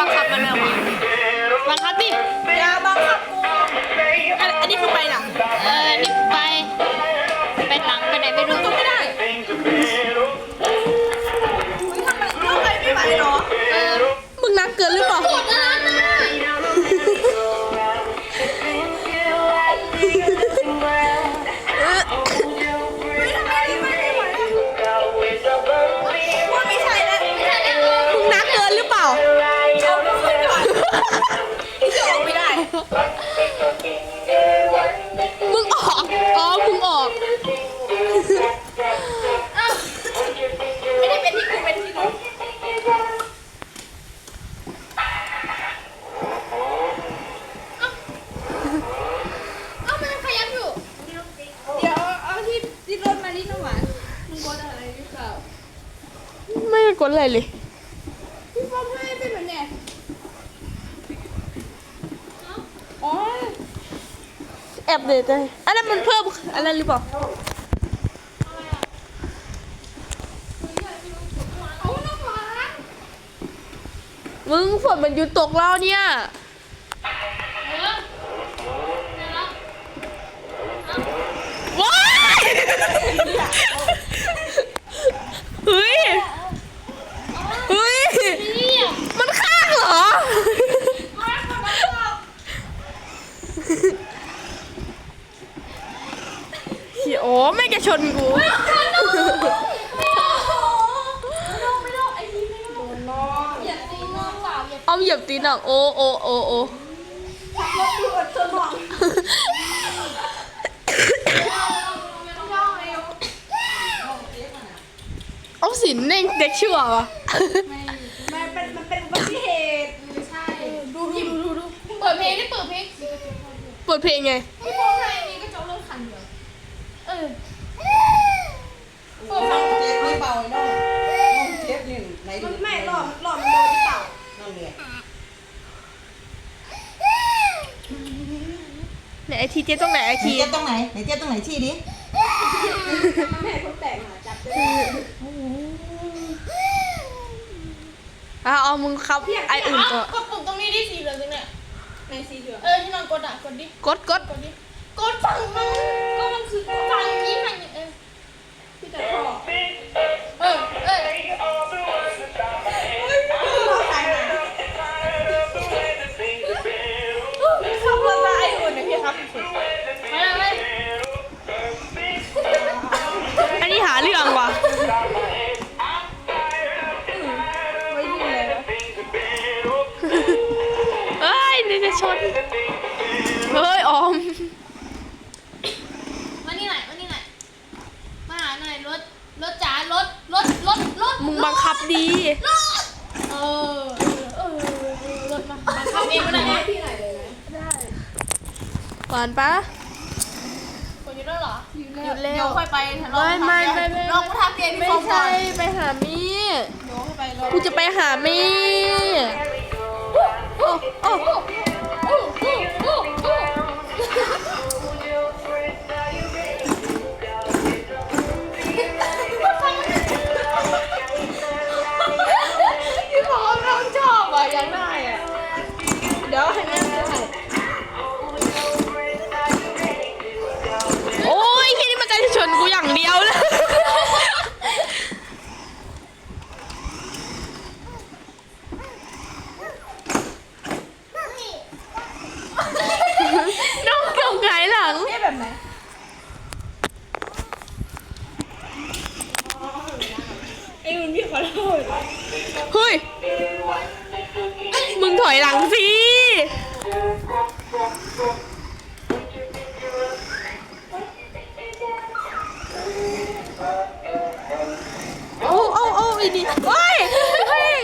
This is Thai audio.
บังคับมันแล้ว กดอะไรเลยพี่ฟอมให้เป็นแบบเนี้ยอ๋อแอบเลยได้อันนั้นมันเพิ่มอะไรหรือเปล่าเอาน้ำหวานมึงฝนมันหยุดตกแล้วเนี่ย เออเดี๋ยวนะ ว้ายเฮ้ย เฮ้ย นี่อะ มันข้างเหรอ โอ้ไม่งจะชนกูอย่าตีน้องเปล่าอย่าเอาเหยียบตีนอะโอ้โอ้โอ้โอ้รถดูดจนหวังเอาสินเน่งเด็กชั่ววะมันเป็นมันเป็นอุบัติเหตุใช่ ดูดูดูดูเปิดเพลงได้เปิดเพลง เปิดเพลงไง พี่พงษ์ไทยนี่ก็จะเอารถคันเดียวเออเปิด ฟังเจ็บไม่เบาเนาะน้องเจ็บนี่ไหนดูมันไม่หลอดหลอมันโดนหรือเปล่านั่นเนี่ยไหนไอทีเจ๊ตรงไหนไอไหนทีเจ็บตรงไหนไหนเจ็บตรงไหนชี้ดิมันแม่คนแตกหาจับได้อะเอามึงครับไออื่นก่อนกดปุ่มตรงนี้ดิสีเหลืองตรงเนี้ยในซีเหลืองเออที่นอนกดอะกดดิกดกดกดดิกดฝั่งนู้นก็มันคือฝั่ง ครับมาเลยอันนี้หาเรื่องว่ะไว้ยิงเลยเอ้ยนี่จะชนเฮ้ยออมมานี่หน่อยมานี่หน่อยมาหาหน่อยรถรถจ๋ารถรถรถรถมึงบังคับดีรถเออเออเออรถมาบังคับเองก็ได้นะ พี่ไหนเลยนะ หวานปะกดอยู่ด้วยเหรออยู่หยุดแล้ว เดี๋ยวค่อยไปทะเลาะไม่ไม่ไม่ไม่ลองกูทำเรียนพี่ไม่ฟองก่อใช่นไปหามี่เดี๋ยวค่อยไปเลย กูจะไปหามี่ เฮ้ย มึงถอยหลังสิ โอ้โอ้โอ้อีนี่เฮ้ยเฮ้ย